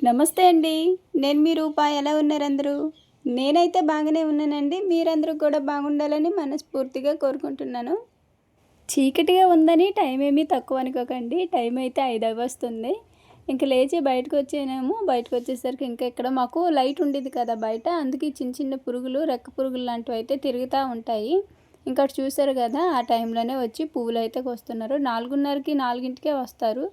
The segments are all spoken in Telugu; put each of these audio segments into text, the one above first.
నమస్తే అండి. నేను మీ రూపా. ఎలా ఉన్నారందరూ నేనైతే బాగానే ఉన్నానండి. మీరందరూ కూడా బాగుండాలని మనస్ఫూర్తిగా కోరుకుంటున్నాను. చీకటిగా ఉందని టైం ఏమీ తక్కువ అనుకోకండి. టైం అయితే ఐదు వస్తుంది ఇంక లేచి బయటకు వచ్చానేమో బయటకు వచ్చేసరికి ఇంకా ఇక్కడ మాకు లైట్ ఉండేది కదా బయట. అందుకే చిన్న చిన్న పురుగులు రెక్క పురుగులు లాంటివి అయితే తిరుగుతూ ఉంటాయి. ఇంకా అటు చూసారు కదా ఆ టైంలోనే వచ్చి పువ్వులు అయితే వస్తున్నారు నాలుగున్నరకి నాలుగింటికే వస్తారు.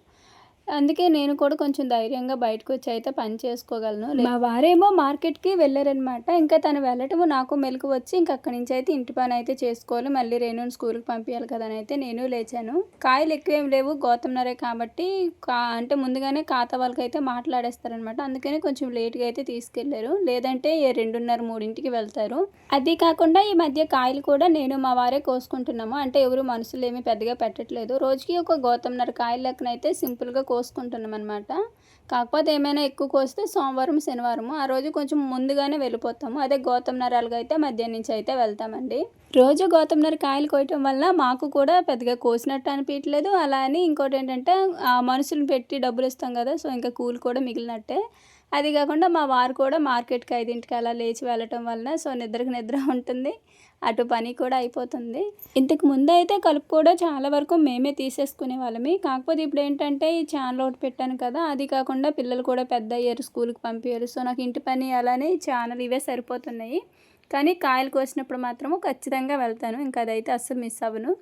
అందుకే నేను కూడా కొంచెం ధైర్యంగా బయటకు వచ్చి అయితే పని చేసుకోగలను. మా వారేమో మార్కెట్కి వెళ్ళారనమాట ఇంకా తను వెళ్ళటము నాకు మెలకు వచ్చి ఇంకా అక్కడి నుంచి అయితే ఇంటి పని అయితే చేసుకోవాలి. మళ్ళీ రేణుని స్కూల్కి పంపించాలి కదా అని అయితే నేను లేచాను. కాయలు ఎక్కువ ఏం లేవు. గౌతమ్నరే కాబట్టి కా అంటే ముందుగానే ఖాతా వాళ్ళకి అయితే మాట్లాడేస్తారనమాట అందుకని కొంచెం లేట్గా అయితే తీసుకెళ్ళారు. లేదంటే ఏ రెండున్నర మూడింటికి వెళ్తారు. అది కాకుండా ఈ మధ్య కాయలు కూడా నేను మా వారే కోసుకుంటున్నాము. అంటే ఎవరు మనుషులు ఏమీ పెద్దగా పెట్టట్లేదు. రోజుకి ఒక గౌతమ్నర కాయల లెక్కనైతే సింపుల్గా కోసుకుంటున్నాం అనమాట కాకపోతే ఏమైనా ఎక్కువ కోస్తే సోమవారం శనివారం ఆ రోజు కొంచెం ముందుగానే వెళ్ళిపోతాము. అదే గౌతమ్ నరాలుగా అయితే మధ్యాహ్నం నుంచి అయితే వెళ్తామండి. రోజు గౌతమ్ నర కాయలు కోయటం వల్ల మాకు కూడా పెద్దగా కోసినట్టు అనిపించలేదు అలా అని ఇంకోటి ఏంటంటే ఆ మనుషులు పెట్టి డబ్బులు ఇస్తాం కదా సో ఇంకా కూలి కూడా మిగిలినట్టే. అది కాకుండా మా వారు కూడా మార్కెట్కి ఐదింటికి అలా లేచి వెళ్ళటం వలన సో నిద్రకు నిద్ర ఉంటుంది. అటు పని కూడా అయిపోతుంది. ఇంతకు ముందు అయితే కలుపు కూడా చాలా వరకు మేమే తీసేసుకునే వాళ్ళమి. కాకపోతే ఇప్పుడు ఏంటంటే ఈ ఛానల్ ఒకటి పెట్టాను కదా అది కాకుండా పిల్లలు కూడా పెద్ద అయ్యారు స్కూల్కి పంపించారు సో నాకు ఇంటి పని అలానే ఛానల్ ఇవే సరిపోతున్నాయి. కానీ కాయలు కోసినప్పుడు మాత్రము ఖచ్చితంగా వెళ్తాను. ఇంకా అదైతే అస్సలు మిస్ అవ్వను.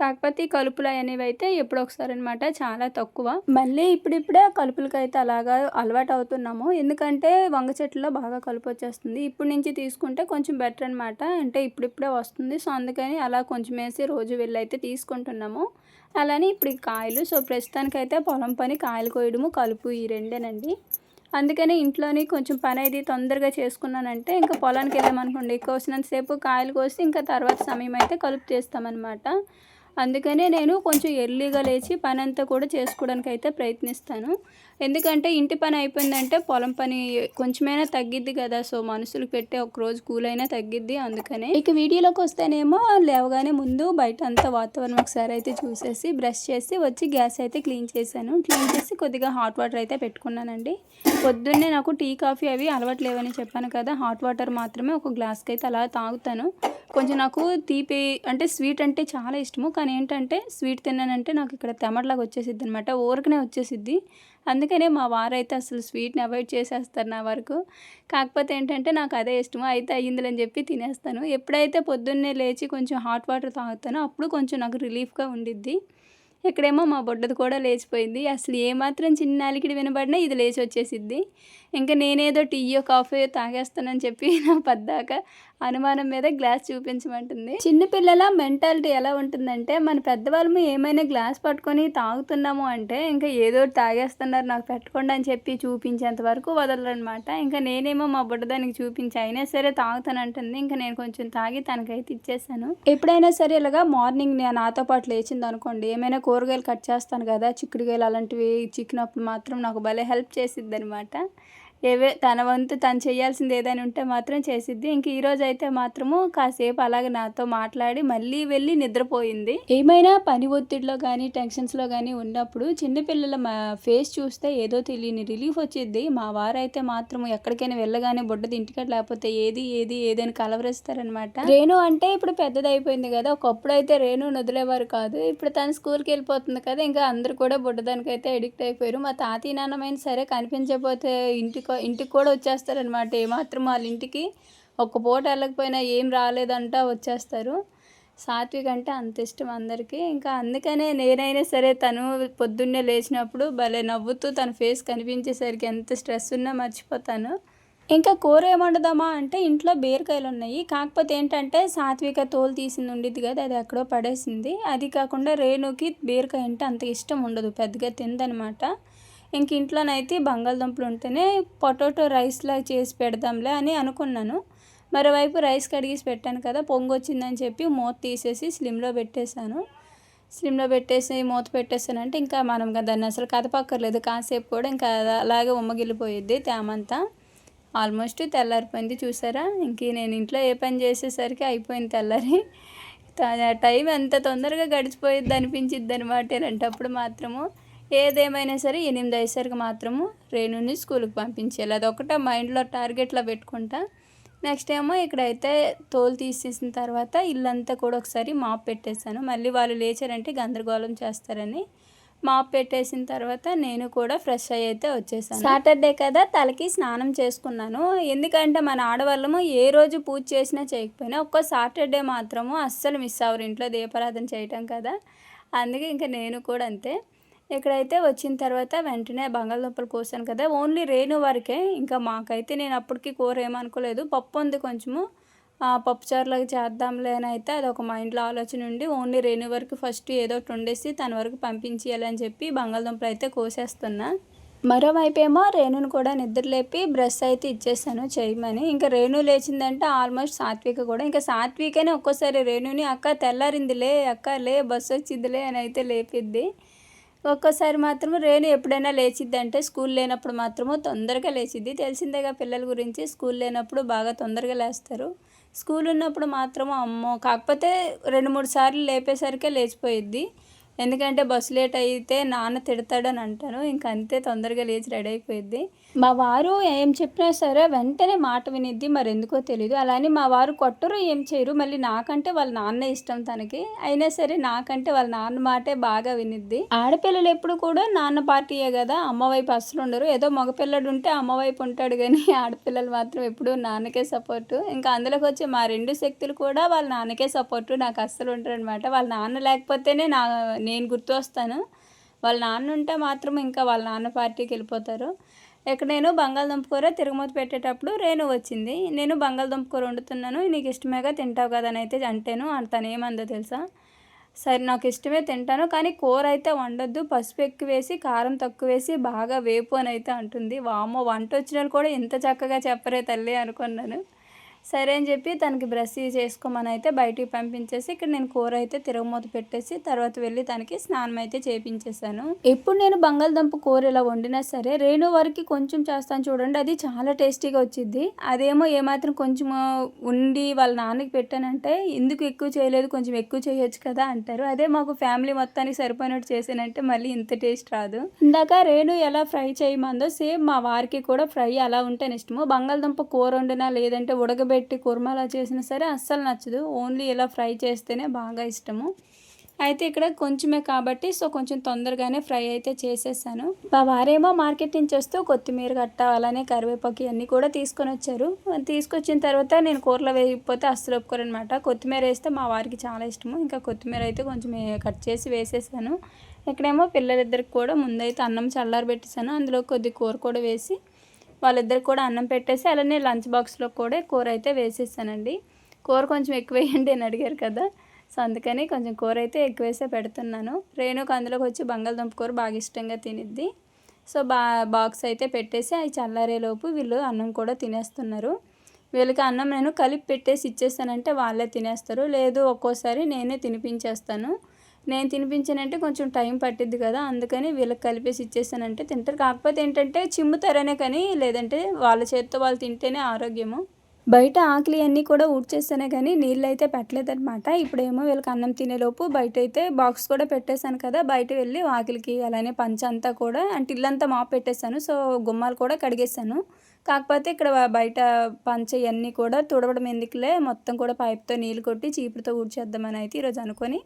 కాకపోతే ఈ కలుపులు అనేవి అయితే ఎప్పుడు ఒకసారి అనమాట చాలా తక్కువ. మళ్ళీ ఇప్పుడిప్పుడే కలుపులకైతే అలాగా అలవాటు అవుతున్నాము ఎందుకంటే వంగ చెట్లలో బాగా కలుపు వచ్చేస్తుంది ఇప్పుడు నుంచి తీసుకుంటే కొంచెం బెటర్ అనమాట అంటే ఇప్పుడిప్పుడే వస్తుంది. సో అందుకని అలా కొంచెం వేసి రోజు వెళ్ళి అయితే తీసుకుంటున్నాము. అలానే ఇప్పుడు కాయలు సో ప్రస్తుతానికైతే పొలం పని కాయలు కోయడము కలుపు ఈ రెండేనండి. అందుకనే ఇంట్లోని కొంచెం పని అయితే తొందరగా చేసుకున్నానంటే ఇంకా పొలానికి వెళ్ళామనుకోండి కోసినంతసేపు కాయలు కోసి ఇంకా తర్వాత సమయం అయితే కలుపు చేస్తామన్నమాట అందుకనే నేను కొంచెం ఎర్లీగా లేచి పని అంతా కూడా చేసుకోవడానికి అయితే ప్రయత్నిస్తాను. ఎందుకంటే ఇంటి పని అయిపోయిందంటే పొలం పని కొంచెమైనా తగ్గిద్ది కదా సో మనుషులు పెట్టే ఒక రోజు కూలైనా తగ్గిద్ది అందుకనే. ఇక వీడియోలోకి వస్తేనేమో లేవగానే ముందు బయట అంతా వాతావరణం ఒకసారి అయితే చూసేసి బ్రష్ చేసి వచ్చి గ్యాస్ అయితే క్లీన్ చేశాను. క్లీన్ చేసి కొద్దిగా హాట్ వాటర్ అయితే పెట్టుకున్నానండి. పొద్దున్నే నాకు టీ కాఫీ అవి అలవాటు లేవని చెప్పాను కదా హాట్ వాటర్ మాత్రమే ఒక గ్లాస్కి అయితే అలా తాగుతాను. కొంచెం నాకు తీపి అంటే స్వీట్ అంటే చాలా ఇష్టము కానీ ఏంటంటే స్వీట్ తిన్నానంటే నాకు ఇక్కడ తెమడలాగా వచ్చేసిద్ది అనమాట ఊరికనే వచ్చేసిద్ది. అందుకనే మా వారైతే అసలు స్వీట్ని అవాయిడ్ చేసేస్తారు నా వరకు. కాకపోతే ఏంటంటే నాకు అదే ఇష్టము అయితే అయ్యిందిలని చెప్పి తినేస్తాను. ఎప్పుడైతే పొద్దున్నే లేచి కొంచెం హాట్ వాటర్ తాగుతానో అప్పుడు కొంచెం నాకు రిలీఫ్గా ఉండిద్ది. ఇక్కడేమో మా బొడ్డది కూడా లేచిపోయింది. అసలు ఏమాత్రం చిన్న అలికిడి వినబడినా ఇది లేచి వచ్చేసిద్ది ఇంకా నేనేదో టీయో కాఫీ తాగేస్తానని చెప్పి నా పద్దాక అనుమానం మీద గ్లాస్ చూపించమంటుంది. చిన్నపిల్లల మెంటాలిటీ ఎలా ఉంటుందంటే మన పెద్దవాళ్ళము ఏమైనా గ్లాస్ పట్టుకొని తాగుతున్నాము అంటే ఇంకా ఏదో తాగేస్తున్నారు నాకు పెట్టకుండా అని చెప్పి చూపించేంత వరకు వదలరనమాట. ఇంకా నేనేమో మా బుడ్డదానికి చూపించి అయినా సరే తాగుతానంటుంది ఇంకా నేను కొంచెం తాగి తనకైతే ఇచ్చేసాను. ఎప్పుడైనా సరే ఇలాగా మార్నింగ్ నేను నాతో పాటు లేచింది అనుకోండి ఏమైనా కూరగాయలు కట్ చేస్తాను కదా చిక్కుడుగాయలు అలాంటివి చిక్కినప్పుడు మాత్రం నాకు భలే హెల్ప్ చేసిద్ది అనమాట ఏవే తన వంతు తను చేయాల్సింది ఏదైనా ఉంటే మాత్రం చేసిద్ది. ఇంక ఈరోజు అయితే మాత్రము కాసేపు అలాగే నాతో మాట్లాడి మళ్ళీ వెళ్ళి నిద్రపోయింది. ఏమైనా పని ఒత్తిడిలో కానీ టెన్షన్స్లో కానీ ఉన్నప్పుడు చిన్నపిల్లల మా ఫేస్ చూస్తే ఏదో తెలియని రిలీఫ్ వచ్చింది మా వారైతే మాత్రం ఎక్కడికైనా వెళ్ళగానే బుడ్డది ఇంటికట్ లేకపోతే ఏది ఏది ఏదైనా కలవరిస్తారనమాట రేణు అంటే ఇప్పుడు పెద్దది అయిపోయింది కదా ఒకప్పుడు అయితే రేణు వదిలేవారు కాదు. ఇప్పుడు తను స్కూల్కి వెళ్ళిపోతుంది కదా ఇంకా అందరు కూడా బుడ్డదానికి అయితే ఎడిక్ట్ అయిపోయారు. మా తాతయ్య నాన్నమైన సరే కనిపించకపోతే ఇంటికి ఇంటికి కూడా వచ్చేస్తారనమాట ఏమాత్రం వాళ్ళ ఇంటికి ఒక్క పూట వెళ్ళకపోయినా ఏం రాలేదంట వచ్చేస్తారు. సాత్విక్ అంటే అంత ఇష్టం అందరికీ. ఇంకా అందుకనే నేనైనా సరే తను పొద్దున్నే లేచినప్పుడు భలే నవ్వుతూ తన ఫేస్ కనిపించేసరికి ఎంత స్ట్రెస్ ఉన్నా మర్చిపోతాను. ఇంకా కూర ఏమండదామా అంటే ఇంట్లో బీరకాయలు ఉన్నాయి. కాకపోతే ఏంటంటే సాత్విక తోలు తీసింది ఉండేది కదా అది ఎక్కడో పడేసింది. అది కాకుండా రేణుకి బీరకాయ అంటే అంత ఇష్టం ఉండదు పెద్దగా తిందనమాట. ఇంక ఇంట్లోనైతే బంగాళదుంపలు ఉంటేనే పొటాటో రైస్లా చేసి పెడదాంలే అని అనుకున్నాను. మరోవైపు రైస్ కడిగేసి పెట్టాను కదా పొంగు వచ్చిందని చెప్పి మూత తీసేసి స్లిమ్లో పెట్టేశాను. స్లిమ్లో పెట్టేసి మూత పెట్టేసానంటే ఇంకా మనం దాన్ని అసలు కదపక్కర్లేదు. కాసేపు కూడా ఇంకా అలాగే ఉమ్మగిల్లిపోయిద్ది తేమంతా. ఆల్మోస్ట్ తెల్లారిపోయింది చూసారా? ఇంక నేను ఇంట్లో ఏ పని చేసేసరికి అయిపోయింది తెల్లారి. టైం ఎంత తొందరగా గడిచిపోయిద్ది అనిపించిద్ది అనమాట అప్పుడు మాత్రము. ఏదేమైనా సరే ఎనిమిది అయ్యేసరికి మాత్రము రేణుని స్కూల్కి పంపించేయాలి. అదొకటే మైండ్లో టార్గెట్లో పెట్టుకుంటా. నెక్స్ట్ ఏమో ఇక్కడైతే తోలు తీసేసిన తర్వాత ఇల్లంతా కూడా ఒకసారి మాప్ పెట్టేశాను. మళ్ళీ వాళ్ళు లేచారంటే గందరగోళం చేస్తారని మాప్ పెట్టేసిన తర్వాత నేను కూడా ఫ్రెష్ అయ్యి అయితే వచ్చేసాను. సాటర్డే కదా తలకి స్నానం చేసుకున్నాను. ఎందుకంటే మన ఆడవాళ్ళము ఏ రోజు పూజ చేసినా చేయకపోయినా ఒక్క సాటర్డే మాత్రము అస్సలు మిస్ అవ్వరు. ఇంట్లో దీపారాధన చేయటం కదా. అందుకే ఇంకా నేను కూడా అంతే. ఇక్కడైతే వచ్చిన తర్వాత వెంటనే బంగాళదుంపలు కోసాను కదా ఓన్లీ రేణు వరకే. ఇంకా మాకైతే నేను అప్పటికి కూర ఏమనుకోలేదు. పప్పు ఉంది కొంచెము. ఆ, పప్పుచారులాగా చేద్దాంలే అని అయితే అది ఒక మైండ్లో ఆలోచన ఉండి ఓన్లీ రేణు వరకు ఫస్ట్ ఏదో ఒకటి వండేసి తన వరకు పంపించేయాలని చెప్పి బంగాళదుంపలు అయితే కోసేస్తున్నా. మరోవైపు ఏమో రేణుని కూడా నిద్రలేపి బ్రష్ అయితే ఇచ్చేసాను చేయమని. ఇంకా రేణు లేచిందంటే ఆల్మోస్ట్ సాత్విక కూడా. ఇంకా సాత్వికనే ఒక్కోసారి రేణుని అక్క తెల్లారిందిలే అక్క లే బస్సు వచ్చిందిలే అని అయితే లేపిద్ది. ఒక్కోసారి మాత్రం రేణు ఎప్పుడైనా లేచిద్ది అంటే స్కూల్ లేనప్పుడు మాత్రము తొందరగా లేచిద్ది. తెలిసిందేగా పిల్లల గురించి స్కూల్ లేనప్పుడు బాగా తొందరగా లేస్తారు. స్కూల్ ఉన్నప్పుడు మాత్రం అమ్మో కాకపోతే రెండు మూడు సార్లు లేపేసరికే లేచిపోయిద్ది. ఎందుకంటే బస్సు లేట్ అయితే నాన్న తిడతాడని అంటాను. ఇంక అంతే తొందరగా లేచి రెడీ అయిపోయింది మా వారు ఏం చెప్పినా సరే వెంటనే మాట వినిద్ది. మరి ఎందుకో తెలియదు అలానే మా వారు కొట్టరు ఏం చేయరు. మళ్ళీ నాకంటే వాళ్ళ నాన్న ఇష్టం తనకి. అయినా సరే నాకంటే వాళ్ళ నాన్న మాటే బాగా వినిద్ది. ఆడపిల్లలు ఎప్పుడు కూడా నాన్న పార్టీయే కదా. అమ్మ వైపు అస్సలు ఉండరు. ఏదో మగపిల్లడు ఉంటే అమ్మ వైపు ఉంటాడు కానీ ఆడపిల్లలు మాత్రం ఎప్పుడు నాన్నకే సపోర్టు. ఇంకా అందులోకి వచ్చి మా రెండు శక్తులు కూడా వాళ్ళ నాన్నకే సపోర్టు. నాకు అస్సలు ఉంటారు అనమాట వాళ్ళ నాన్న లేకపోతేనే నా నేను గుర్తు వస్తాను వాళ్ళ నాన్న ఉంటే మాత్రం ఇంకా వాళ్ళ నాన్న పార్టీకి వెళ్ళిపోతారు. ఇక్కడ నేను బంగాళదుంప కూర తిరుగుమూత పెట్టేటప్పుడు రేణు వచ్చింది. నేను బంగాళదుంప కూర వండుతున్నాను. నీకు ఇష్టమేగా తింటావు కదా అని అయితే అంటాను. తను ఏమందో తెలుసా? సరే నాకు ఇష్టమే తింటాను కానీ కూర అయితే వండొద్దు. పసుపు ఎక్కువ వేసి కారం తక్కువ వేసి బాగా వేపు అని అయితే అంటుంది. వామ్మో వంట వచ్చిన వాళ్ళు కూడా ఇంత చక్కగా చెప్పరే తల్లి అనుకున్నాను. సరే అని చెప్పి తనకి బ్రష్ చేసుకోమని అయితే బయటికి పంపించేసి ఇక్కడ నేను కూర అయితే తిరగమూత పెట్టేసి తర్వాత వెళ్ళి తనకి స్నానం అయితే చేపించేశాను. ఎప్పుడు నేను బంగాళదుంప కూర ఇలా వండినా సరే రేణు వరకు కొంచెం చేస్తాను చూడండి అది చాలా టేస్టీగా వచ్చింది అదేమో ఏమాత్రం కొంచెం ఉండి వాళ్ళ నాన్నకి పెట్టానంటే ఎందుకు ఎక్కువ చేయలేదు కొంచెం ఎక్కువ చేయొచ్చు కదా అంటారు. అదే మాకు ఫ్యామిలీ మొత్తానికి సరిపోయినట్టు చేసానంటే మళ్ళీ ఇంత టేస్ట్ రాదు. ఇందాక రేణు ఎలా ఫ్రై చేయమందో సేమ్ మా వారికి కూడా ఫ్రై అలా ఉంటేనే ఇష్టము. బంగాళదుంప కూర వండినా లేదంటే ఉడకబెట్టి కుర్మాలా చేసినా సరే అస్సలు నచ్చదు. ఓన్లీ ఇలా ఫ్రై చేస్తేనే బాగా ఇష్టము. అయితే ఇక్కడ కొంచెమే కాబట్టి సో కొంచెం తొందరగానే ఫ్రై అయితే చేసేసాను. మా వారేమో మార్కెట్ నుంచి వస్తూ కొత్తిమీర గట్ట అలానే కరివేపాకు ఇవన్నీ కూడా తీసుకొని వచ్చారు. తీసుకొచ్చిన తర్వాత నేను కూరలో వేయకపోతే అస్సలు ఒప్పుకోరనమాట. కొత్తిమీర వేస్తే మా వారికి చాలా ఇష్టము. ఇంకా కొత్తిమీర అయితే కొంచెం కట్ చేసి వేసేసాను. ఇక్కడేమో పిల్లలిద్దరికి కూడా ముందైతే అన్నం చల్లారి పెట్టేశాను అందులో కొద్ది కూర కూడా వేసి వాళ్ళిద్దరికి కూడా అన్నం పెట్టేసి అలానే లంచ్ బాక్స్లో కూడా కూర అయితే వేసేసానండి. కూర కొంచెం ఎక్కువ వేయండి అని అడిగారు కదా. సో అందుకని కొంచెం కూర అయితే ఎక్కువేసే పెడుతున్నాను. రేణుకు అందులోకి వచ్చి బంగాళదుంప కూర బాగా ఇష్టంగా తినిద్ది. సో బా బాక్స్ అయితే పెట్టేసి అవి చల్లారేలోపు వీళ్ళు అన్నం కూడా తినేస్తున్నారు. వీళ్ళకి అన్నం నేను కలిపి పెట్టేసి ఇచ్చేస్తానంటే వాళ్ళే తినేస్తారు. లేదు ఒక్కోసారి నేనే తినిపించేస్తాను. నేను తినిపించానంటే కొంచెం టైం పట్టిద్ది కదా అందుకని వీళ్ళకి కలిపేసి ఇచ్చేసానంటే తింటారు. కాకపోతే ఏంటంటే చిమ్ముతారనే కానీ లేదంటే వాళ్ళ చేత్తో వాళ్ళు తింటేనే ఆరోగ్యము. బయట ఆకలి అన్నీ కూడా ఊడ్చేస్తానే కానీ నీళ్ళు అయితే పెట్టలేదన్నమాట. ఇప్పుడేమో వీళ్ళకి అన్నం తినేలోపు బయట అయితే బాక్స్ కూడా పెట్టేశాను కదా బయట వెళ్ళి వాకిలికి అలానే పంచ అంతా కూడా అంటే ఇల్లంతా మాపు పెట్టేశాను. సో గుమ్మాలు కూడా కడిగేశాను. కాకపోతే ఇక్కడ బయట పంచ ఇవన్నీ కూడా తుడవడం ఎందుకులే మొత్తం కూడా పైప్తో నీళ్ళు కొట్టి చీపురుతో ఊడ్చేద్దామని అయితే ఈరోజు అనుకొని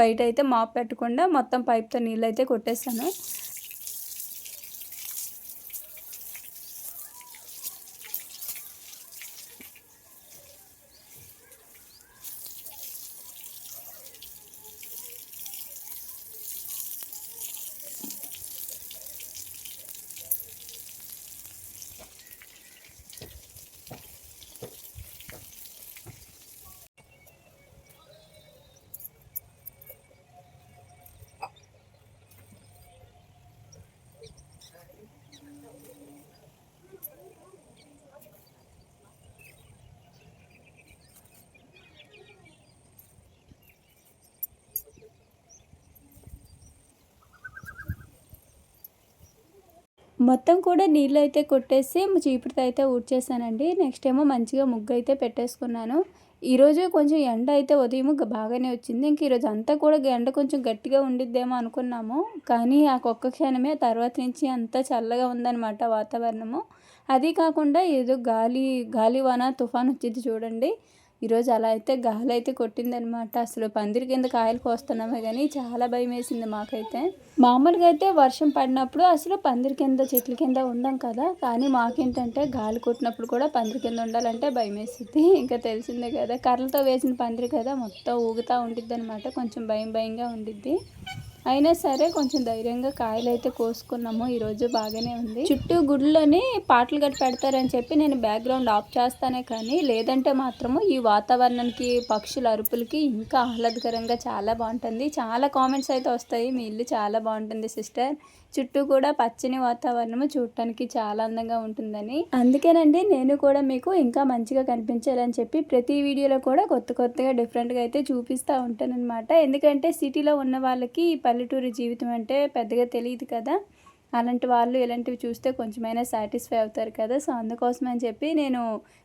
బయట అయితే మాప్ పెట్టకుండా మొత్తం పైప్తో నీళ్ళు అయితే కొట్టేస్తాను. మొత్తం కూడా నీళ్ళు అయితే కొట్టేసి చీపురుతో అయితే ఊడ్చేసానండి. నెక్స్ట్ ఏమో మంచిగా ముగ్గు అయితే పెట్టేసుకున్నాను ఈరోజు కొంచెం ఎండ అయితే ఉదయం బాగానే వచ్చింది. ఇంక ఈరోజు అంతా కూడా ఎండ కొంచెం గట్టిగా ఉండిద్దేమో అనుకున్నాము. కానీ ఆ ఒక్క క్షణమే తర్వాత నుంచి అంతా చల్లగా ఉందన్నమాట వాతావరణము. అది కాకుండా ఏదో గాలి గాలివాన తుఫాన్ వచ్చింది చూడండి. ఈరోజు అలా అయితే గాలి అయితే కొట్టిందనమాట అసలు పందిరి కింద కాయలు కోస్తున్నామే కానీ చాలా భయం వేసింది మాకైతే. మామూలుగా అయితే వర్షం పడినప్పుడు అసలు పందిరి కింద చెట్ల కింద ఉండం కదా. కానీ మాకేంటంటే గాలి కొట్టినప్పుడు కూడా పందిరి కింద ఉండాలంటే భయం వేసింది ఇంకా తెలిసిందే కదా. కర్రలతో వేసిన పందిరి కదా మొత్తం ఊగుతూ ఉండిద్ది అనమాట కొంచెం భయం భయంగా ఉండిద్ది. అయినా సరే కొంచెం ధైర్యంగా కాయలు అయితే కోసుకున్నాము ఈరోజు బాగానే ఉంది. చుట్టూ గుడిలోని పాటలు గట్టి పెడతారని చెప్పి నేను బ్యాక్గ్రౌండ్ ఆఫ్ చేస్తానే కానీ లేదంటే మాత్రము ఈ వాతావరణానికి పక్షుల అరుపులకి ఇంకా ఆహ్లాదకరంగా చాలా బాగుంటుంది. చాలా కామెంట్స్ అయితే వస్తాయి. మీ ఇల్లు చాలా బాగుంటుంది సిస్టర్. చుట్టూ కూడా పచ్చని వాతావరణము చూడటానికి చాలా అందంగా ఉంటుందని. అందుకేనండి నేను కూడా మీకు ఇంకా మంచిగా కనిపించాలని చెప్పి ప్రతి వీడియోలో కూడా కొత్త కొత్తగా డిఫరెంట్గా అయితే చూపిస్తూ ఉంటానన్నమాట. ఎందుకంటే సిటీలో ఉన్న వాళ్ళకి పల్లెటూరు జీవితం అంటే పెద్దగా తెలియదు కదా. అలాంటి వాళ్ళు ఇలాంటివి చూస్తే కొంచెమైనా సాటిస్ఫై అవుతారు కదా. సో అందుకోసం అని చెప్పి నేను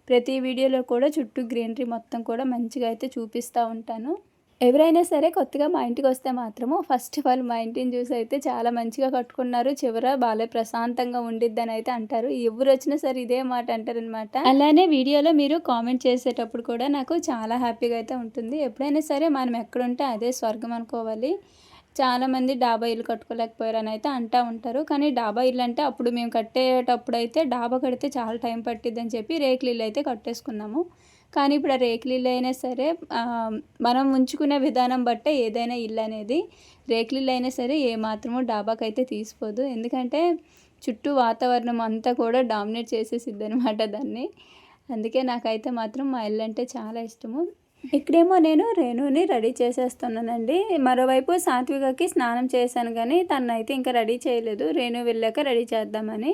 ప్రతి వీడియోలో కూడా చుట్టూ గ్రీనరీ మొత్తం కూడా మంచిగా అయితే చూపిస్తూ ఉంటాను. ఎవరైనా సరే కొత్తగా మా ఇంటికి వస్తే మాత్రము ఫస్ట్ ఆఫ్ ఆల్ మా ఇంటిని చూసి అయితే చాలా మంచిగా కట్టుకున్నారు. చివర బాగా ప్రశాంతంగా ఉండిద్దని అయితే అంటారు. ఎవరు వచ్చినా సరే ఇదే మాట అంటారనమాట అలానే వీడియోలో మీరు కామెంట్ చేసేటప్పుడు కూడా నాకు చాలా హ్యాపీగా అయితే ఉంటుంది. ఎప్పుడైనా సరే మనం ఎక్కడుంటే అదే స్వర్గం అనుకోవాలి. చాలామంది డాబా ఇల్లు కట్టుకోలేకపోయారు అని అయితే అంటూ ఉంటారు. కానీ డాబా ఇల్లు అంటే అప్పుడు మేము కట్టేటప్పుడు అయితే డాబా కడితే చాలా టైం పట్టిద్దని చెప్పి రేకులు ఇల్లు అయితే కట్టేసుకున్నాము. కానీ ఇప్పుడు ఆ రేకులు ఇల్లు అయినా సరే మనం ఉంచుకునే విధానం బట్టే ఏదైనా ఇల్లు అనేది రేకులు ఇల్లు అయినా సరే ఏ మాత్రము డాబాకి అయితే తీసిపోదు. ఎందుకంటే చుట్టూ వాతావరణం అంతా కూడా డామినేట్ చేసేసిద్ది అనమాట దాన్ని. అందుకే నాకైతే మాత్రం మా ఇల్లు అంటే చాలా ఇష్టము. ఇక్కడేమో నేను రేణుని రెడీ చేసేస్తున్నానండి. మరోవైపు సాత్వికకి స్నానం చేశాను కానీ తను అయితే ఇంకా రెడీ చేయలేదు. రేణు వెళ్ళాక రెడీ చేద్దామని.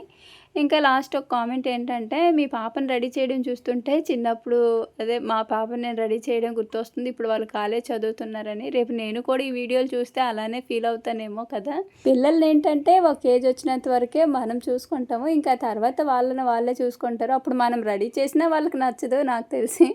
ఇంకా లాస్ట్ ఒక కామెంట్ ఏంటంటే మీ పాపని రెడీ చేయడం చూస్తుంటే చిన్నప్పుడు అదే మా పాపని నేను రెడీ చేయడం గుర్తొస్తుంది ఇప్పుడు వాళ్ళు కాలేజ్ చదువుతున్నారని. రేపు నేను కూడా ఈ వీడియోలు చూస్తే అలానే ఫీల్ అవుతానేమో కదా. పిల్లల్ని ఏంటంటే ఒక ఏజ్ వచ్చినంత వరకే మనం చూసుకుంటాము ఇంకా తర్వాత వాళ్ళని వాళ్ళే చూసుకుంటారు. అప్పుడు మనం రెడీ చేసినా వాళ్ళకి నచ్చదు నాకు తెలిసి.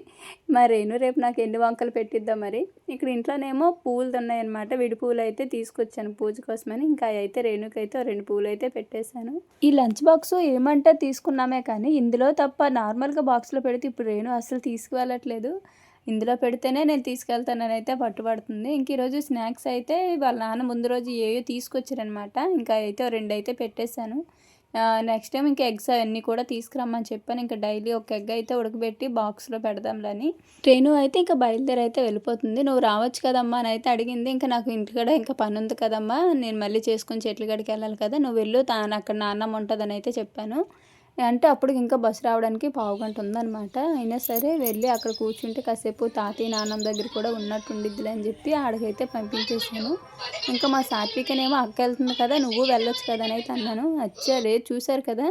మరేను రేపు నాకు ఎన్ని వంకలు పెట్టిద్దాం మరి? ఇక్కడ ఇంట్లోనేమో పూలు ఉన్నాయన్నమాట విడి పూలు అయితే తీసుకొచ్చాను పూజ కోసమని. ఇంకా అయితే రేణుకైతే రెండు పూలు అయితే పెట్టేశాను. ఈ లంచ్ బాక్స్ ఏమంటే తీసుకున్నామే కానీ ఇందులో తప్ప నార్మల్గా బాక్స్లో పెడితే ఇప్పుడు రేణు అసలు తీసుకువెళ్ళట్లేదు. ఇందులో పెడితేనే నేను తీసుకెళ్తానని అయితే పట్టుబడుతుంది. ఇంక ఈరోజు స్నాక్స్ అయితే వాళ్ళ నాన్న ముందు రోజు ఏయో తీసుకొచ్చారనమాట ఇంకా అయితే రెండు అయితే పెట్టేశాను. నెక్స్ట్ టైం ఇంకా ఎగ్స్ అవన్నీ కూడా తీసుకురమ్మని చెప్పాను. ఇంకా డైలీ ఒక ఎగ్ అయితే ఉడకబెట్టి బాక్స్లో పెడదాంలని. ట్రైను అయితే ఇంకా బయలుదేరి అయితే వెళ్ళిపోతుంది. నువ్వు రావచ్చు కదమ్మా అని అయితే అడిగింది. ఇంకా నాకు ఇంటికాడ ఇంకా పని ఉంది కదమ్మా. నేను మళ్ళీ చేసుకుని చెట్ల గడికి వెళ్ళాలి కదా. నువ్వు వెళ్ళు. తాను అక్కడ నాన్నమ్మ ఉంటుందని అయితే చెప్పాను. అంటే అప్పుడు ఇంకా బస్సు రావడానికి పావు గంట ఉందన్నమాట. అయినా సరే వెళ్ళి అక్కడ కూర్చుంటే కాసేపు తాతయ్య నాన్నమ్మ దగ్గర కూడా ఉన్నట్టు ఉండిద్దిలే అని చెప్పి ఆడికైతే పంపించేసాను ఇంకా మా సాత్వికనేమో అక్క వెళ్తుంది కదా నువ్వు వెళ్ళొచ్చు కదా అని అయితే అన్నాను. అచ్చా లేదు చూశారు కదా.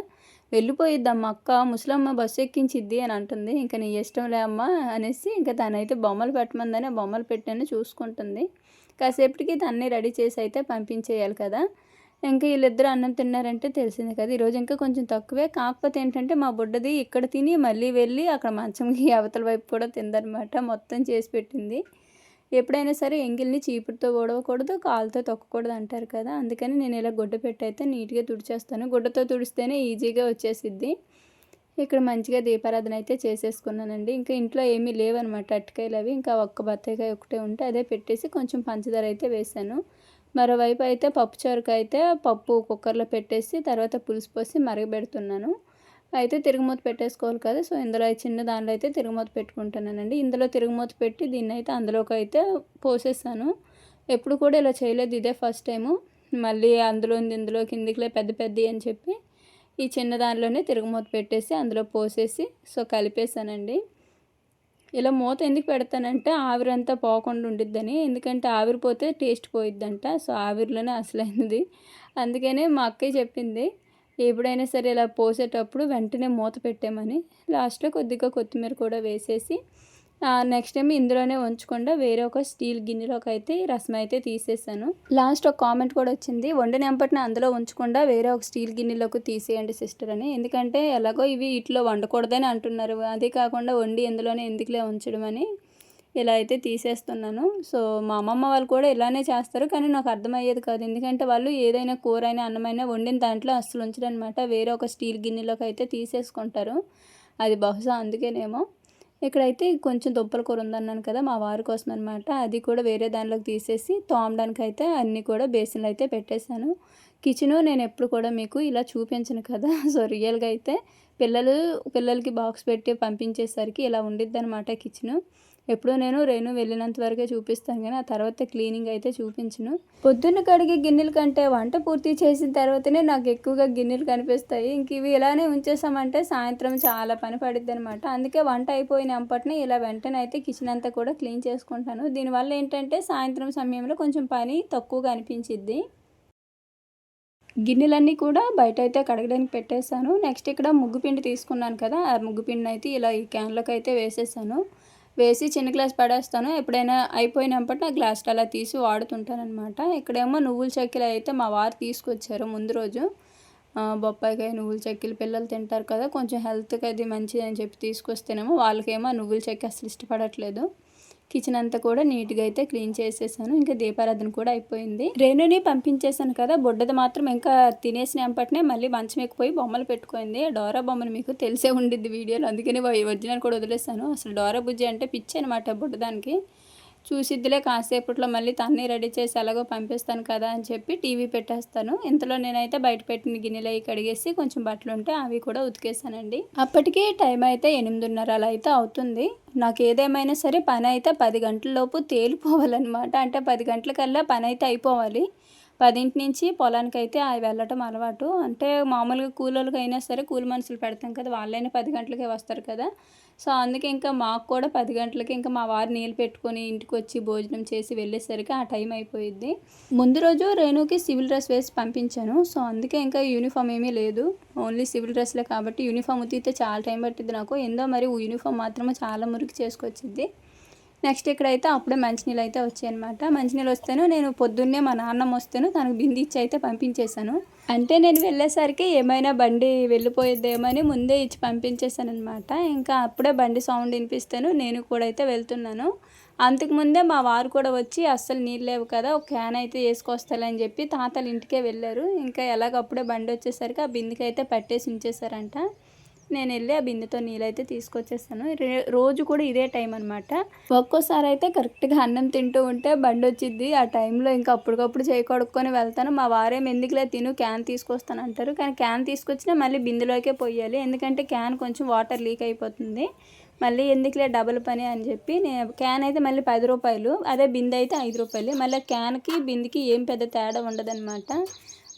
వెళ్ళిపోయిద్దమ్మ అక్క ముసలమ్మ బస్సు ఎక్కించిద్ది అని అంటుంది. ఇంకా నీ ఇష్టంలే అమ్మ అనేసి ఇంకా తనైతే బొమ్మలు పెట్టమందని బొమ్మలు పెట్టాను చూసుకుంటుంది. కాసేపటికి తన్ని రెడీ చేసి అయితే పంపించేయాలి కదా. ఇంకా వీళ్ళిద్దరు అన్నం తిన్నారంటే తెలిసింది కదా. ఈరోజు ఇంకా కొంచెం తక్కువే. కాకపోతే ఏంటంటే మా బుడ్డది ఇక్కడ తిని మళ్ళీ వెళ్ళి అక్కడ మంచంకి అవతల వైపు కూడా తిందనమాట మొత్తం చేసి పెట్టింది. ఎప్పుడైనా సరే ఎంగిల్ని చీపురుతో ఓడవకూడదు కాలుతో తొక్కకూడదు అంటారు కదా. అందుకని నేను ఇలా గుడ్డ పెట్టి అయితే నీట్గా తుడిచేస్తాను. గుడ్డతో తుడిస్తేనే ఈజీగా వచ్చేసిద్ది. ఇక్కడ మంచిగా దీపారాధన అయితే చేసేసుకున్నానండి. ఇంకా ఇంట్లో ఏమీ లేవనమాట అట్టకాయలు అవి ఇంకా ఒక్క బత్తాయికాయ ఒకటే ఉంటే అదే పెట్టేసి కొంచెం పంచదార అయితే వేసాను. మరోవైపు అయితే పప్పు చారుకు అయితే పప్పు కుక్కర్లో పెట్టేసి తర్వాత పులుసు పోసి మరగబెడుతున్నాను అయితే తిరుగుమూత పెట్టేసుకోవాలి కదా సో ఇందులో చిన్న దానిలో అయితే తిరుగుమూత పెట్టుకుంటున్నానండి. ఇందులో తిరుగుమూత పెట్టి దీన్ని అయితే అందులోకి అయితే పోసేసాను. ఎప్పుడు కూడా ఇలా చేయలేదు ఇదే ఫస్ట్ టైము. మళ్ళీ అందులో ఉంది ఇందులో కిందికిలే పెద్ద పెద్ద అని చెప్పి ఈ చిన్న దానిలోనే తిరుగుమూత పెట్టేసి అందులో పోసేసి సో కలిపేసానండి. ఇలా మూత ఎందుకు పెడతానంటే ఆవిరంతా పోకుండా ఉండిద్దని. ఎందుకంటే ఆవిరి పోతే టేస్ట్ పోయిద్దంట. సో ఆవిరిలోనే అసలైనది. అందుకనే మా అక్కయ్య చెప్పింది ఎప్పుడైనా సరే ఇలా పోసేటప్పుడు వెంటనే మూత పెట్టామని లాస్ట్లో కొద్దిగా కొత్తిమీర కూడా వేసేసి నెక్స్ట్ టైం ఇందులోనే ఉంచకుండా వేరే ఒక స్టీల్ గిన్నెలోకి అయితే రసం అయితే తీసేసాను. లాస్ట్ ఒక కామెంట్ కూడా వచ్చింది వండిన ఎంపటిని అందులో ఉంచకుండా వేరే ఒక స్టీల్ గిన్నెలోకి తీసేయండి సిస్టర్ అని. ఎందుకంటే ఎలాగో ఇవి ఇట్లో వండకూడదని అంటున్నారు అదే కాకుండా వండి ఇందులోనే ఎందుకులే ఉంచడం అని ఇలా అయితే తీసేస్తున్నాను. సో మా అమ్మమ్మ వాళ్ళు కూడా ఇలానే చేస్తారు కానీ నాకు అర్థమయ్యేది కాదు. ఎందుకంటే వాళ్ళు ఏదైనా కూర అయినా అన్నమైనా వండిన దాంట్లో అస్సలు ఉంచడం అనమాట వేరే ఒక స్టీల్ గిన్నెలోకి అయితే తీసేసుకుంటారు. అది బహుశా అందుకేనేమో. ఇక్కడైతే కొంచెం దుప్పల కూర ఉందన్నాను కదా మా వారి కోసం అనమాట అది కూడా వేరే దానిలోకి తీసేసి తోమడానికి అయితే అన్నీ కూడా బేసిన్లు అయితే పెట్టేశాను. కిచెను నేను ఎప్పుడు కూడా మీకు ఇలా చూపించను కదా. సో రియల్గా అయితే పిల్లలు పిల్లలకి బాక్స్ పెట్టి పంపించేసరికి ఇలా ఉండిద్ది అనమాట కిచెను. ఎప్పుడూ నేను రేణు వెళ్ళినంత వరకే చూపిస్తాను కానీ ఆ తర్వాత క్లీనింగ్ అయితే చూపించను. పొద్దున్న కడిగే గిన్నెల కంటే వంట పూర్తి చేసిన తర్వాతనే నాకు ఎక్కువగా గిన్నెలు కనిపిస్తాయి. ఇంక ఇవి ఇలానే ఉంచేసామంటే సాయంత్రం చాలా పని పడుద్ది అనమాట అందుకే వంట అయిపోయిన అంపటిని ఇలా వెంటనే అయితే కిచెన్ అంతా కూడా క్లీన్ చేసుకుంటాను. దీనివల్ల ఏంటంటే సాయంత్రం సమయంలో కొంచెం పని తక్కువగా అనిపించిద్ది. గిన్నెలన్నీ కూడా బయట అయితే కడగడానికి పెట్టేశాను. నెక్స్ట్ ఇక్కడ ముగ్గు పిండి తీసుకున్నాను కదా ఆ ముగ్గు పిండి అయితే ఇలా ఈ క్యాన్లోకి అయితే వేసేసాను. వేసి చిన్న గ్లాస్ పడేస్తాను. ఎప్పుడైనా అయిపోయినప్పటి ఆ గ్లాస్ అలా తీసి వాడుతుంటానమాట ఇక్కడేమో నువ్వుల చెక్కలు అయితే మా వారు తీసుకొచ్చారు ముందు రోజు. బొప్పాయికాయ నువ్వుల చెక్కలు పిల్లలు తింటారు కదా కొంచెం హెల్త్కి అది మంచిది అని చెప్పి తీసుకొస్తేనేమో వాళ్ళకేమో నువ్వుల చెక్క అసలు ఇష్టపడట్లేదు. కిచెన్ అంతా కూడా నీట్గా అయితే క్లీన్ చేసేసాను. ఇంకా దీపారాధన కూడా అయిపోయింది. రేణుని పంపించేశాను కదా బుడ్డది మాత్రం ఇంకా తినేసిన వెంపటనే మళ్ళీ మంచం ఎక్కిపోయి బొమ్మలు పెట్టుకుంది. డోరా బొమ్మను మీకు తెలిసే ఉండిద్ది వీడియోలో అందుకని ఒరిజినల్ కూడా వదిలేసాను అసలు డోరా బుజ్జి అంటే పిచ్చి అనమాట బుడ్డదానికి. చూసిద్దిలే కాసేపట్లో మళ్ళీ తన్ని రెడీ చేసి ఎలాగో పంపిస్తాను కదా అని చెప్పి టీవీ పెట్టేస్తాను. ఇంతలో నేనైతే బయట పెట్టిన గిన్నెలు అవి కడిగేసి కొంచెం బట్టలు ఉంటే అవి కూడా ఉతికేసానండి. అప్పటికి టైం అయితే ఎనిమిదిన్నర అలా అయితే అవుతుంది. నాకు ఏదేమైనా సరే పని అయితే పది గంటల లోపు తేలిపోవాలన్నమాట. అంటే పది గంటలకల్లా పని అయితే అయిపోవాలి. పదింటి నుంచి పొలానికి అయితే అవి వెళ్ళటం అలవాటు. అంటే మామూలుగా కూలోళ్ళకి అయినా సరే కూలి మనుషులు పెడతాం కదా వాళ్ళైనా పది గంటలకే వస్తారు కదా. సో అందుకే ఇంకా మాకు కూడా పది గంటలకి ఇంకా మా వారు నీళ్ళు పెట్టుకొని ఇంటికి వచ్చి భోజనం చేసి వెళ్ళేసరికి ఆ టైం అయిపోయింది ముందు రోజు రేణుకి సివిల్ డ్రెస్ వేసి పంపించాను. సో అందుకే ఇంకా యూనిఫామ్ ఏమీ లేదు. ఓన్లీ సివిల్ డ్రెస్లే కాబట్టి యూనిఫామ్ ఉతికితే చాలా టైం పట్టింది నాకు. ఎందో మరి యూనిఫామ్ మాత్రమే చాలా మురికి చేసుకొచ్చింది నెక్స్ట్ ఇక్కడైతే అప్పుడే మంచినీళ్ళు అయితే వచ్చాయి అనమాట మంచినీళ్ళు వస్తాను నేను పొద్దున్నే మా నాన్నమ్మ వస్తేను తనకు బింది ఇచ్చి అయితే పంపించేశాను. అంటే నేను వెళ్ళేసరికి ఏమైనా బండి వెళ్ళిపోయేద్దేమని ముందే ఇచ్చి పంపించేశాను అనమాట ఇంకా అప్పుడే బండి సౌండ్ వినిపిస్తాను నేను కూడా అయితే వెళ్తున్నాను. అంతకుముందే మా వారు కూడా వచ్చి అస్సలు నీళ్ళు లేవు కదా ఒక క్యాన్ అయితే వేసుకొస్తాలని చెప్పి తాతలు ఇంటికే వెళ్ళారు. ఇంకా ఎలాగప్పుడే బండి వచ్చేసరికి ఆ బిందికి అయితే పట్టేసి ఉంచేశారంట. నేను వెళ్ళి ఆ బిందెతో నీళ్ళైతే తీసుకొచ్చేస్తాను. రోజు కూడా ఇదే టైం అనమాట ఒక్కోసారి అయితే కరెక్ట్గా అన్నం తింటూ ఉంటే బండి వచ్చింది ఆ టైంలో ఇంకా అప్పటికప్పుడు చేయి కొడుక్కొని వెళ్తాను. మా వారేం ఎందుకులే తిను క్యాన్ తీసుకొస్తాను అంటారు. కానీ క్యాన్ తీసుకొచ్చినా మళ్ళీ బిందెలోకే పోయాలి. ఎందుకంటే క్యాన్ కొంచెం వాటర్ లీక్ అయిపోతుంది. మళ్ళీ ఎందుకులే డబుల్ పని అని చెప్పి నేను క్యాన్ అయితే మళ్ళీ పది రూపాయలు. అదే బిందె అయితే ఐదు రూపాయలు. మళ్ళీ క్యాన్కి బిందెకి ఏం పెద్ద తేడా ఉండదన్నమాట.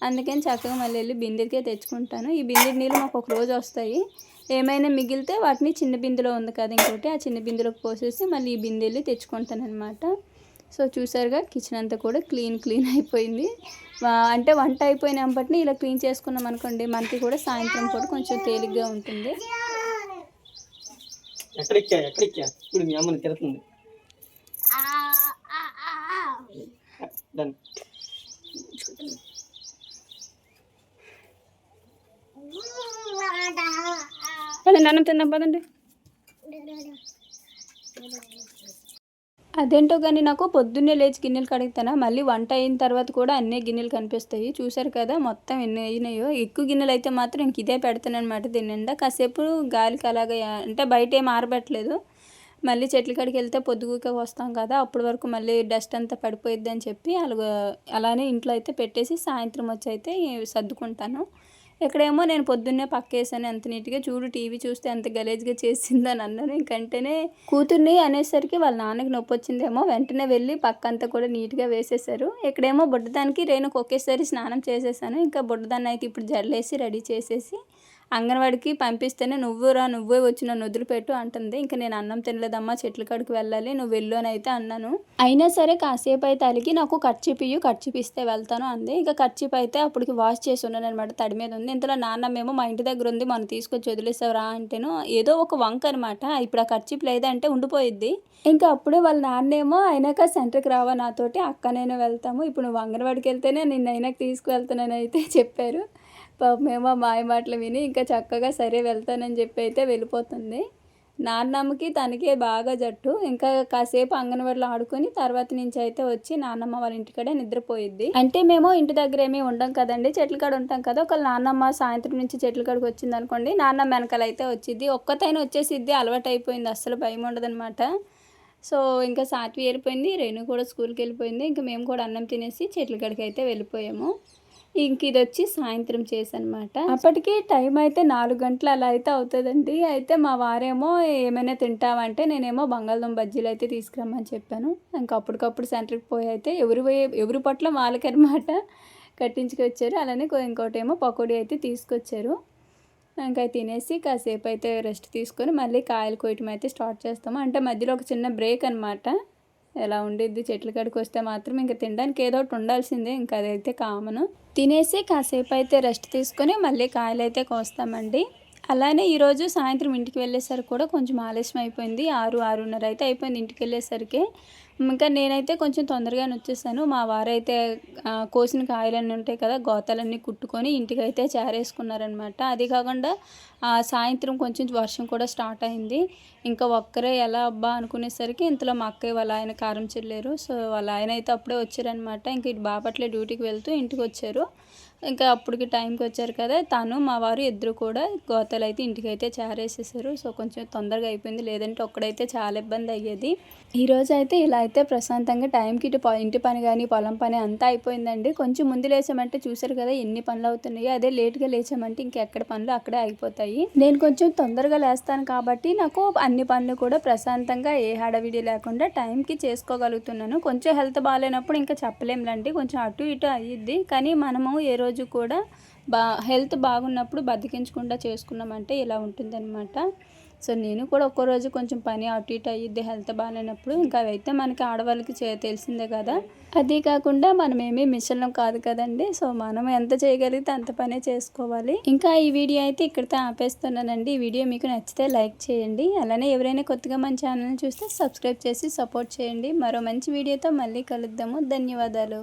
అందుకని చక్కగా మళ్ళీ వెళ్ళి బిందెకే తెచ్చుకుంటాను. ఈ బిందె నీళ్ళు మాకు ఒక రోజు వస్తాయి. ఏమైనా మిగిలితే వాటిని చిన్న బిందెలో ఉంది కదా ఇంకోటి ఆ చిన్న బిందెలోకి పోసేసి మళ్ళీ ఈ బిందె వెళ్ళి తెచ్చుకుంటాను అనమాట సో చూసారుగా కిచెన్ అంతా కూడా క్లీన్ క్లీన్ అయిపోయింది. అంటే వంట అయిపోయినప్పటిని ఇలా క్లీన్ చేసుకున్నాం అనుకోండి మనకి కూడా సాయంత్రం కూడా కొంచెం తేలిగ్గా ఉంటుంది. ఎక్కడిక్కా ఎక్కడిక్కా ఇప్పుడు మీ అమ్మని తిడుతుంది దాన్ని పదండి అన్నం తిందాం పదండి. అదేంటో కానీ నాకు పొద్దున్నే లేచి గిన్నెలు కడుగుతానా మళ్ళీ వంట అయిన తర్వాత కూడా అన్నీ గిన్నెలు కనిపిస్తాయి. చూసారు కదా మొత్తం ఎన్ని అయినాయో. ఎక్కువ గిన్నెలు అయితే మాత్రం ఇంక ఇదే పెడతానమాట అనమాట దీని నిండా కాసేపు గాలికి అలాగా అంటే బయట ఏం ఆరబెట్టలేదు. మళ్ళీ చెట్ల కాడికి వెళ్తే పొద్దుగుకే వస్తాం కదా అప్పటి వరకు మళ్ళీ డస్ట్ అంతా పడిపోయిద్ది అని చెప్పి అలాగ అలానే ఇంట్లో అయితే పెట్టేసి సాయంత్రం వచ్చి అయితే సర్దుకుంటాను. ఇక్కడేమో నేను పొద్దున్నే పక్కేసాను ఎంత నీట్గా చూడు టీవీ చూస్తే ఎంత గలేజ్గా చేసిందని అన్నాను ఇంకంటేనే కూతుర్ని అనేసరికి వాళ్ళ నాన్నకి నొప్పి వచ్చిందేమో వెంటనే వెళ్ళి పక్క అంతా కూడా నీట్గా వేసేసారు. ఇక్కడేమో బుడ్డదానికి రేణుకు ఒకేసారి స్నానం చేసేసాను. ఇంకా బుడ్డదాన్ని అయితే ఇప్పుడు జడలేసి రెడీ చేసేసి అంగన్వాడికి పంపిస్తేనే నువ్వురా నువ్వే వచ్చి నన్ను వదిలిపెట్టు అంటుంది. ఇంకా నేను అన్నం తినలేదమ్మా చెట్ల కాడికి వెళ్ళాలి నువ్వు వెళ్ళు అని అయితే అన్నాను. అయినా సరే కాసేపు అయితే అలిగి నాకు ఖర్చుపియ్యు ఖర్చుపిస్తే వెళ్తాను అంది. ఇంకా కర్చీప్ అయితే అప్పటికి వాష్ చేసి ఉన్నాను అనమాట తడి మీద ఉంది. ఇంతలో నాన్నమేమో మా ఇంటి దగ్గర ఉంది మనం తీసుకొచ్చి వదిలేసావురా అంటేను ఏదో ఒక వంక అనమాట ఇప్పుడు ఆ కర్చీప్ లేదంటే ఉండిపోయిద్ది ఇంకా అప్పుడే వాళ్ళ నాన్నేమో అయినాక సెంటర్కి రావా నాతోటి అక్క నేను వెళ్తాము ఇప్పుడు నువ్వు అంగన్వాడికి వెళ్తేనే నిన్న అయినాక తీసుకువెళ్తానని అయితే చెప్పారు. పాపమేమో మాయ మాటలు విని ఇంకా చక్కగా సరే వెళ్తానని చెప్పి అయితే వెళ్ళిపోతుంది. నాన్నమ్మకి తనకే బాగా జట్టు. ఇంకా కాసేపు అంగన్వాడిలో ఆడుకొని తర్వాత నుంచి అయితే వచ్చి నాన్నమ్మ వాళ్ళ ఇంటికాడే నిద్రపోయిద్ది. అంటే మేము ఇంటి దగ్గర ఏమీ ఉండం కదండి చెట్ల కాడ ఉంటాం కదా. ఒక నాన్నమ్మ సాయంత్రం నుంచి చెట్ల కాడికి వచ్చింది అనుకోండి నాన్నమ్మ వెనకాల అయితే వచ్చింది ఒక్కతైన వచ్చేసిద్ది అలవాటు అయిపోయింది. అస్సలు భయం ఉండదన్నమాట. సో ఇంకా సాత్వి వెళ్ళిపోయింది రేణు కూడా స్కూల్కి వెళ్ళిపోయింది. ఇంకా మేము కూడా అన్నం తినేసి చెట్ల కాడికి అయితే వెళ్ళిపోయాము. ఇంక ఇది వచ్చి సాయంత్రం చేసనమాట. అప్పటికి టైం అయితే నాలుగు గంటలు అలా అయితే అవుతుందండి. అయితే మా వారేమో ఏమైనా తింటావంటే నేనేమో బంగాళదుంప బజ్జీలు అయితే తీసుకురమ్మని చెప్పాను. ఇంకా అప్పటికప్పుడు సెంటర్కి పోయి అయితే ఎవరు పోయే- ఎవరి పట్ల వాళ్ళకనమాట కట్టించుకొచ్చారు. అలానే కొ- ఇంకోటి ఏమో పకోడీ అయితే తీసుకొచ్చారు. ఇంకా తినేసి కాసేపు అయితే రెస్ట్ తీసుకొని మళ్ళీ కాయలు కోయటం అయితే స్టార్ట్ చేస్తాము. అంటే మధ్యలో ఒక చిన్న బ్రేక్ అనమాట ఎలా ఉండిద్ది? చెట్ల కాడికి వస్తే మాత్రం ఇంకా తినడానికి ఏదో ఒకటి ఉండాల్సిందే. ఇంకా అదైతే కామను. తినేసి కాసేపు అయితే రెస్ట్ తీసుకొని మళ్ళీ కాయలు అయితే కోస్తామండి. అలానే ఈరోజు సాయంత్రం ఇంటికి వెళ్ళేసరికి కూడా కొంచెం ఆలస్యం అయిపోయింది. ఆరు ఆరున్నర అయితే అయిపోయింది ఇంటికి వెళ్ళేసరికి. ఇంకా నేనైతే కొంచెం తొందరగానే వచ్చేసాను. మా వారైతే కోసిన కాయలన్నీ ఉంటాయి కదా గోతాలన్నీ కుట్టుకొని ఇంటికి అయితే చేరేసుకున్నారనమాట. అది కాకుండా సాయంత్రం కొంచెం వర్షం కూడా స్టార్ట్ అయింది. ఇంకా ఒక్కరే ఎలా అబ్బా అనుకునేసరికి ఇంతలో మా అక్కయ్య వాళ్ళ ఆయన కారం చెల్లారు. సో వాళ్ళ ఆయన అయితే అప్పుడే వచ్చారనమాట. ఇంక ఇటు బాపట్లే డ్యూటీకి వెళ్తూ ఇంటికి వచ్చారు. ఇంకా అప్పటికి టైంకి వచ్చారు కదా తను మా వారు ఇద్దరు కూడా గోతలు అయితే ఇంటికి అయితే చేరేసేసారు. సో కొంచెం తొందరగా అయిపోయింది. లేదంటే ఒక్కడైతే చాలా ఇబ్బంది అయ్యేది. ఈరోజు అయితే ఇలా అయితే ప్రశాంతంగా టైంకి ఇటు ఇంటి పని కానీ పొలం పని అంతా అయిపోయిందండి. కొంచెం ముందు లేచామంటే చూసారు కదా ఎన్ని పనులు అవుతున్నాయో. అదే లేట్గా లేచామంటే ఇంకెక్కడ పనులు అక్కడే అయిపోతాయి. నేను కొంచెం తొందరగా లేస్తాను కాబట్టి నాకు అన్ని పనులు కూడా ప్రశాంతంగా ఏ హడావిడి లేకుండా టైంకి చేసుకోగలుగుతున్నాను. కొంచెం హెల్త్ బాగాలేనప్పుడు ఇంకా చెప్పలేములండి. కొంచెం అటు ఇటు అయ్యిద్ది కానీ మనము ఏ రోజు రోజు కూడా బా హెల్త్ బాగున్నప్పుడు బతికించకుండా చేసుకున్నామంటే ఇలా ఉంటుందన్నమాట. సో నేను కూడా ఒక్కో రోజు కొంచెం పని అటు ఇటు అయ్యిద్ది హెల్త్ బాగాలేనప్పుడు ఇంకా అవైతే మనకి ఆడవాళ్ళకి చే తెలిసిందే కదా. అదే కాకుండా మనం ఏమీ మిషన్లం కాదు కదండి. సో మనం ఎంత చేయగలిగితే అంత పనే చేసుకోవాలి. ఇంకా ఈ వీడియో అయితే ఇక్కడితో ఆపేస్తున్నానండి. ఈ వీడియో మీకు నచ్చితే లైక్ చేయండి. అలానే ఎవరైనా కొత్తగా మన ఛానల్ని చూస్తే సబ్స్క్రైబ్ చేసి సపోర్ట్ చేయండి. మరో మంచి వీడియోతో మళ్ళీ కలుద్దాము. ధన్యవాదాలు.